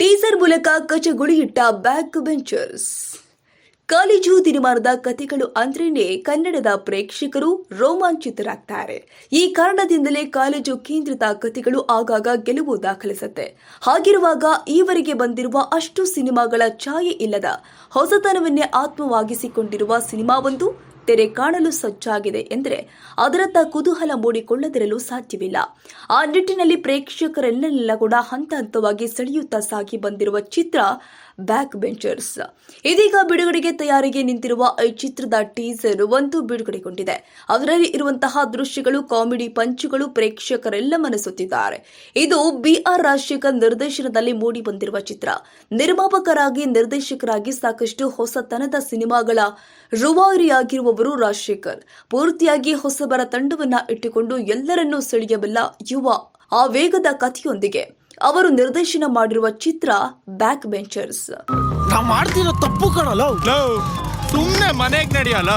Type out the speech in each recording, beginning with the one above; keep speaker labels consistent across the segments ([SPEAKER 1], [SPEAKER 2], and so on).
[SPEAKER 1] Teaser ಮೂಲಕ ಕಚಗುಳಿಯಿಟ್ಟ back benchers. College ದಿನಮಾನದ ಕಥೆಗಳು ಅಂದ್ರೇನೆ ಕನ್ನಡದ ಪ್ರೇಕ್ಷಕರು ರೋಮಾಂಚಿತರಾಗ್ತಾರೆ. ಈ ಕಾರಣದಿಂದಲೇ ಕಾಲೇಜು ಕೇಂದ್ರಿತ ಕಥೆಗಳು ಆಗಾಗ ಗೆಲುವು ದಾಖಲಿಸುತ್ತೆ. ಹಾಗಿರುವಾಗ ಈವರೆಗೆ ಬಂದಿರುವ ಅಷ್ಟು ಸಿನಿಮಾಗಳ ಛಾಯೆ ಇಲ್ಲದ ಹೊಸತನವನ್ನೇ ಆತ್ಮವಾಗಿಸಿಕೊಂಡಿರುವ ಸಿನಿಮಾವೊಂದು ತೆರೆ ಕಾಣಲು ಸಜ್ಜಾಗಿದೆ ಎಂದರೆ ಅದರತ್ತ ಕುತೂಹಲ ಮೂಡಿಕೊಳ್ಳದಿರಲು ಸಾಧ್ಯವಿಲ್ಲ. ಆ ನಿಟ್ಟಿನಲ್ಲಿ ಪ್ರೇಕ್ಷಕರೆಲ್ಲರೆಲ್ಲ ಕೂಡ ಹಂತ ಹಂತವಾಗಿ ಸೆಳೆಯುತ್ತಾ ಸಾಗಿ ಬಂದಿರುವ ಚಿತ್ರ ಬ್ಯಾಕ್ ಬೆಂಚರ್ಸ್ ಇದೀಗ ಬಿಡುಗಡೆಗೆ ತಯಾರಿಗೆ ನಿಂತಿರುವ ಈ ಚಿತ್ರದ ಟೀಸರ್ ಒಂದು ಬಿಡುಗಡೆಗೊಂಡಿದೆ. ಅದರಲ್ಲಿ ಇರುವಂತಹ ದೃಶ್ಯಗಳು, ಕಾಮಿಡಿ ಪಂಚುಗಳು ಪ್ರೇಕ್ಷಕರೆಲ್ಲ ಮನಸುತ್ತಿದ್ದಾರೆ. ಇದು ಬಿ ಆರ್ ರಾಜಶೇಖರ್ ನಿರ್ದೇಶನದಲ್ಲಿ ಮೂಡಿ ಬಂದಿರುವ ಚಿತ್ರ. ನಿರ್ಮಾಪಕರಾಗಿ, ನಿರ್ದೇಶಕರಾಗಿ ಸಾಕಷ್ಟು ಹೊಸತನದ ಸಿನಿಮಾಗಳ ರುವಾರಿಯಾಗಿರುವವರು ರಾಜಶೇಖರ್. ಪೂರ್ತಿಯಾಗಿ ಹೊಸಬರ ತಂಡವನ್ನ ಇಟ್ಟುಕೊಂಡು ಎಲ್ಲರನ್ನೂ ಸೆಳೆಯಬಲ್ಲ ಯುವ ಆ ವೇಗದ ಕಥೆಯೊಂದಿಗೆ ಅವರು ನಿರ್ದೇಶನ ಮಾಡಿರುವ ಚಿತ್ರ ಬ್ಯಾಕ್ ಬೆಂಚರ್ಸ್
[SPEAKER 2] ನಾವು ಮಾಡ್ತಿರೋ ತಪ್ಪು ಕಣಲ್ಲ
[SPEAKER 3] ಮನೆಗ್ ನಡಿಯಲ್ಲ.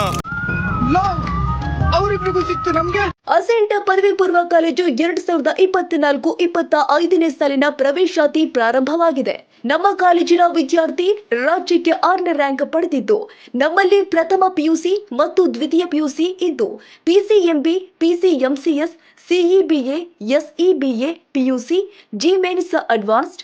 [SPEAKER 4] ಅವರಿಬ್ರಿಗೂ ಸಿಕ್ತು ನಮ್ಗೆ?
[SPEAKER 1] ಅಸೆಂಟ್ ಪದವಿ ಪೂರ್ವ ಕಾಲೇಜು ಎರಡ್ ಸಾವಿರದ ಇಪ್ಪತ್ನಾಲ್ಕು ಇಪ್ಪತ್ತ ಐದನೇ ಸಾಲಿನ ಪ್ರವೇಶಾತಿ ಪ್ರಾರಂಭವಾಗಿದೆ. ನಮ್ಮ ಕಾಲೇಜಿನ ವಿದ್ಯಾರ್ಥಿ ರಾಜ್ಯಕ್ಕೆ ಆರನೇ ರ್ಯಾಂಕ್ ಪಡೆದಿದ್ದು. ನಮ್ಮಲ್ಲಿ ಪ್ರಥಮ ಪಿಯುಸಿ ಮತ್ತು ದ್ವಿತೀಯ ಪಿಯುಸಿ ಇದ್ದು PCMB PCMCS CEBA SEBA PUC JEE Mains advanced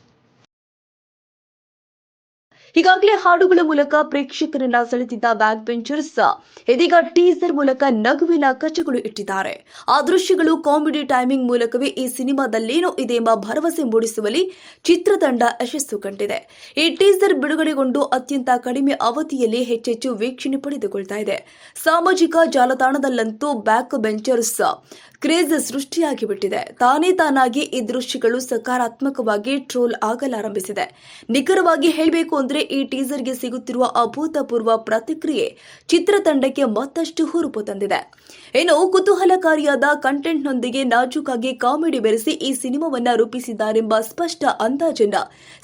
[SPEAKER 1] ಈಗಾಗಲೇ ಹಾಡುಗಳ ಮೂಲಕ ಪ್ರೇಕ್ಷಕರನ್ನ ಸೆಳೆದಿದ್ದ ಬ್ಯಾಕ್ ಬೆಂಚರ್ಸ್ ಇದೀಗ ಟೀಸರ್ ಮೂಲಕ ನಗುವಿನ ಕಚ್ಚುಗಳು ಇಟ್ಟಿದ್ದಾರೆ. ಆ ದೃಶ್ಯಗಳು ಕಾಮಿಡಿ ಟೈಮಿಂಗ್ ಮೂಲಕವೇ ಈ ಸಿನಿಮಾದಲ್ಲೇನೋ ಇದೆ ಎಂಬ ಭರವಸೆ ಮೂಡಿಸುವಲ್ಲಿ ಚಿತ್ರತಂಡ ಯಶಸ್ಸು ಕಂಡಿದೆ. ಈ ಟೀಸರ್ ಬಿಡುಗಡೆಗೊಂಡು ಅತ್ಯಂತ ಕಡಿಮೆ ಅವಧಿಯಲ್ಲಿ ಹೆಚ್ಚೆಚ್ಚು ವೀಕ್ಷಣೆ ಪಡೆದುಕೊಳ್ತಾ ಇದೆ. ಸಾಮಾಜಿಕ ಜಾಲತಾಣದಲ್ಲಂತೂ ಬ್ಯಾಕ್ ಬೆಂಚರ್ಸ್ ಕ್ರೇಜ್ ಸೃಷ್ಟಿಯಾಗಿ ಬಿಟ್ಟಿದೆ ತಾನೇ ತಾನಾಗಿ ಈ ದೃಶ್ಯಗಳು ಸಕಾರಾತ್ಮಕವಾಗಿ ಟ್ರೋಲ್ ಆಗಲಾರಂಭಿಸಿದೆ. ನಿಖರವಾಗಿ ಹೇಳಬೇಕು ಅಂದ್ರೆ ಈ ಟೀಸರ್ಗೆ ಸಿಗುತ್ತಿರುವ ಅಭೂತಪೂರ್ವ ಪ್ರತಿಕ್ರಿಯೆ ಚಿತ್ರತಂಡಕ್ಕೆ ಮತ್ತಷ್ಟು ಹುರುಪು ತಂದಿದೆ. ಇನ್ನು ಕುತೂಹಲಕಾರಿಯಾದ ಕಂಟೆಂಟ್ನೊಂದಿಗೆ ನಾಜೂಕಾಗಿ ಕಾಮಿಡಿ ಬೆರೆಸಿ ಈ ಸಿನಿಮಾವನ್ನ ರೂಪಿಸಿದ್ದಾರೆಂಬ ಸ್ಪಷ್ಟ ಅಂದಾಜನ್ನ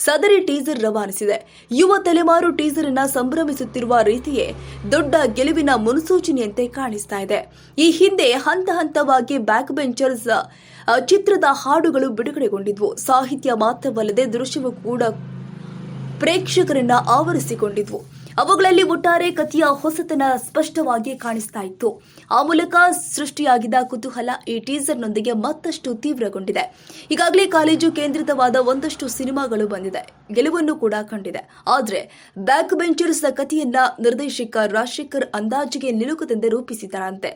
[SPEAKER 1] ಸದರಿ ಟೀಸರ್ ರವಾನಿಸಿದೆ. ಯುವ ತಲೆಮಾರು ಟೀಸರ್ ಅನ್ನ ಸಂಭ್ರಮಿಸುತ್ತಿರುವ ರೀತಿಯೇ ದೊಡ್ಡ ಗೆಲುವಿನ ಮುನ್ಸೂಚನೆಯಂತೆ ಕಾಣಿಸ್ತಾ ಇದೆ. ಈ ಹಿಂದೆ ಹಂತ ಹಂತವಾಗಿ ಬ್ಯಾಕ್ ಬೆಂಚರ್ಸ್ ಚಿತ್ರದ ಹಾಡುಗಳು ಬಿಡುಗಡೆಗೊಂಡಿದ್ವು. ಸಾಹಿತ್ಯ ಮಾತ್ರವಲ್ಲದೆ ದೃಶ್ಯವೂ ಕೂಡ ಪ್ರೇಕ್ಷಕರನ್ನ ಆವರಿಸಿಕೊಂಡಿದ್ವು. ಅವುಗಳಲ್ಲಿ ಒಟ್ಟಾರೆ ಕಥೆಯ ಹೊಸತನ ಸ್ಪಷ್ಟವಾಗಿ ಕಾಣಿಸ್ತಾ ಇತ್ತು. ಆ ಮೂಲಕ ಸೃಷ್ಟಿಯಾಗಿದ್ದ ಕುತೂಹಲ ಈ ಟೀಸರ್ನೊಂದಿಗೆ ಮತ್ತಷ್ಟು ತೀವ್ರಗೊಂಡಿದೆ. ಈಗಾಗಲೇ ಕಾಲೇಜು ಕೇಂದ್ರಿತವಾದ ಒಂದಷ್ಟು ಸಿನಿಮಾಗಳು ಬಂದಿದೆ. ಗೆಲುವನ್ನು ಕೂಡ ಕಂಡಿದೆ. ಆದರೆ ಬ್ಯಾಕ್ ಬೆಂಚರ್ಸ್ ಕಥೆಯನ್ನ ನಿರ್ದೇಶಕ ರಾಜಶೇಖರ್ ಅಂದಾಜಿಗೆ ನಿಲುಕದಂತೆ ರೂಪಿಸಿದ್ದಾರಂತೆ.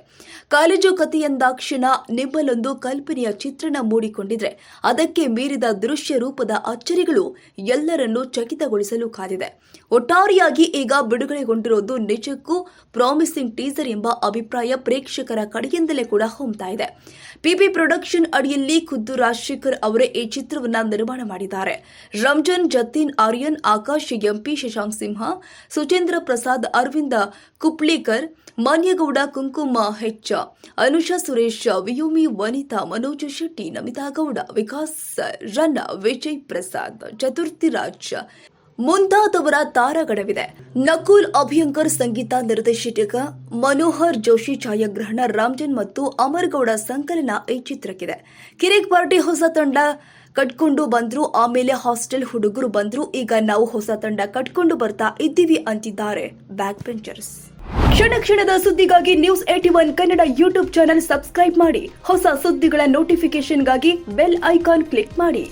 [SPEAKER 1] ಕಾಲೇಜು ಕಥೆಯಂದಾಕ್ಷಣ ನಿಮ್ಮಲ್ಲೊಂದು ಕಲ್ಪನೆಯ ಚಿತ್ರಣ ಮೂಡಿಕೊಂಡಿದ್ರೆ, ಅದಕ್ಕೆ ಮೀರಿದ ದೃಶ್ಯ ರೂಪದ ಅಚ್ಚರಿಗಳು ಎಲ್ಲರನ್ನೂ ಚಕಿತಗೊಳಿಸಲು ಕಾದಿದೆ. ಒಟ್ಟಾರೆಯಾಗಿ ಈಗ ಬಿಡುಗಡೆಗೊಂಡಿರೋದು ನಿಜಕ್ಕೂ ಪ್ರಾಮಿಸಿಂಗ್ ಟೀಸರ್ ಎಂಬ ಅಭಿಪ್ರಾಯ ಪ್ರೇಕ್ಷಕರ ಕಡೆಯಿಂದಲೇ ಕೂಡ ಹೊಮ್ತಾ ಇದೆ. ಪಿಪಿ ಪ್ರೊಡಕ್ಷನ್ ಅಡಿಯಲ್ಲಿ ಖುದ್ದು ರಾಜಶೇಖರ್ ಅವರೇ ಈ ಚಿತ್ರವನ್ನ ನಿರ್ಮಾಣ ಮಾಡಿದ್ದಾರೆ. ರಂಜನ್, ಜತಿನ್, ಆರ್ಯನ್, ಆಕಾಶ್, ಎಂಪಿ ಶಶಾಂಕ್ ಸಿಂಹ, ಸುಚೇಂದ್ರ ಪ್ರಸಾದ್, ಅರವಿಂದ ಕುಪ್ಲಿಕರ್, ಮಾನ್ಯಗೌಡ, ಕುಂಕುಮ ಹೆಚ್ಚ ಅನುಷಾ ಸುರೇಶ್, ವಿಯೋಮಿ, ವನಿತಾ, ಮನೋಜ್ ಶೆಟ್ಟಿ, ನಮಿತಾ ಗೌಡ, ವಿಕಾಸ್ ರನ್ನ ವಿಜಯ್ ಪ್ರಸಾದ್, ಚತುರ್ಥಿರಾಜ್. ಮುಂತಾದವರ ತಾರಾಗಣವಿದೆ. ನಕುಲ್ ಅಭಿಯಂಕರ್ ಸಂಗೀತ ನಿರ್ದೇಶಕ ಮನೋಹರ್ ಜೋಶಿ ಛಾಯಾಗ್ರಹಣ, ರಾಮ್ಜನ್ ಮತ್ತು ಅಮರ್ಗೌಡ ಸಂಕಲನ ಈ ಚಿತ್ರಕ್ಕಿದೆ. ಕಿರಿಕ್ ಪಾರ್ಟಿ ಹೊಸ ತಂಡ ಕಟ್ಕೊಂಡು ಬಂದ್ರು, ಆಮೇಲೆ ಹಾಸ್ಟೆಲ್ ಹುಡುಗರು ಬಂದ್ರು, ಈಗ ನಾವು ಹೊಸ ತಂಡ ಕಟ್ಕೊಂಡು ಬರ್ತಾ ಇದ್ದೀವಿ ಅಂತಿದ್ದಾರೆ ಬ್ಯಾಕ್ ಬೆಂಚರ್ಸ್ ಕ್ಷಣ ಕ್ಷಣದ ಸುದ್ದಿಗಾಗಿ news AT one Kannada YouTube channel subscribe ಮಾಡಿ. ಹೊಸ ಸುದ್ದಿಗಳ ನೋಟಿಫಿಕೇಶನ್ಗಾಗಿ ಬೆಲ್ ಐಕಾನ್ ಕ್ಲಿಕ್ ಮಾಡಿ.